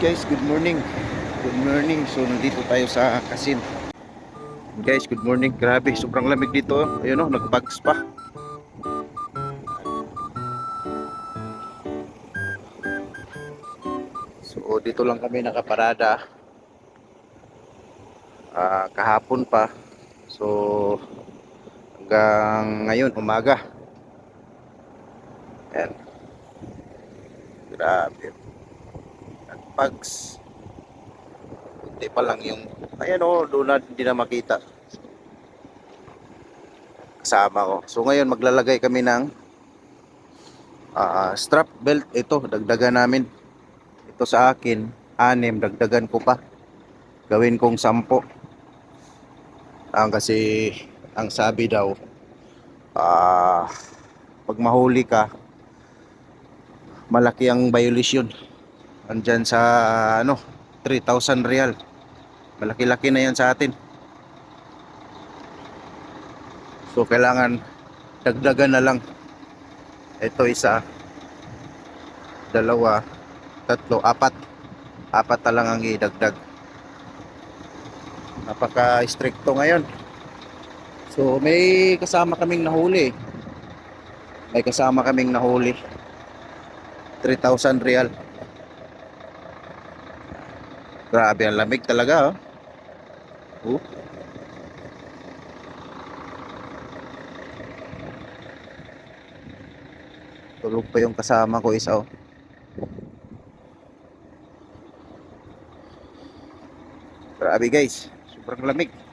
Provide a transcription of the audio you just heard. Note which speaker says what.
Speaker 1: guys, good morning. Good morning. So nandito tayo sa Kasim. Guys, good morning. Grabe, sobrang lamig dito. Ayun oh, nagbags pa. So dito lang kami nakaparada. Ah, kahapon pa. So hanggang ngayon umaga. Ayan. Grabe. Nagbags. Hindi pa lang yung ayan oh, doon na hindi na makita. Kasama ko. So ngayon maglalagay kami ng ah, strap belt ito, dagdagan namin. Ito sa akin, anim, dagdagan ko pa. Gawin kong sampo. Ang kasi ang sabi daw ah pag mahuli ka malaki ang violation. Andyan sa ano 3,000 real. Malaki-laki na yan sa atin. So kailangan dagdagan na lang. Ito isa, dalawa, tatlo, apat. Apat na lang ang idagdag. Napaka-stricto ngayon. So may kasama kaming nahuli. May kasama kaming nahuli. 3,000 real. Grabe ang lamig talaga oh. Oh. Tulog pa yung kasama ko isa oh. Grabe guys, sobrang lamig.